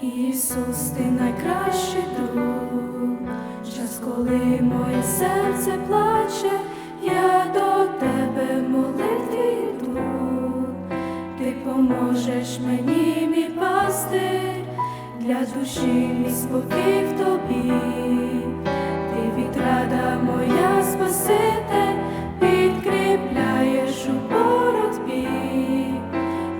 Ісус, ти найкращий друг, час, коли моє серце плаче, я до тебе в молитві йду. Ти поможеш мені, мій пастир, для душі мій спокій в тобі, ти відрада моя спаситель, підкріпляєш у боротьбі,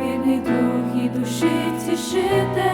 вірний друг і душі тішитель, я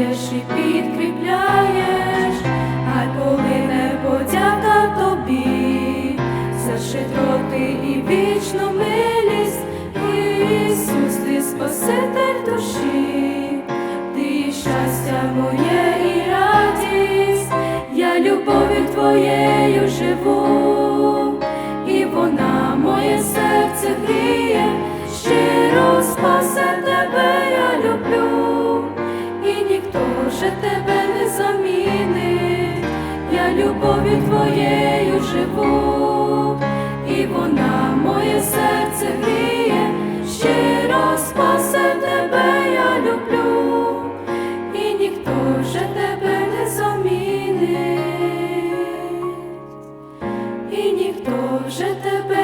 потішаєш і підкріпляєш, а коли не подяка тобі, за щедроти і вічну милість, Ісус, ти спаситель душі, ти щастя моє і радість, я любов'ю твоєю живу, я любов'ю твоєю живу, і вона моє серце гріє, щиро спасе тебе, я люблю, і ніхто вже тебе не замінить, і ніхто вже тебе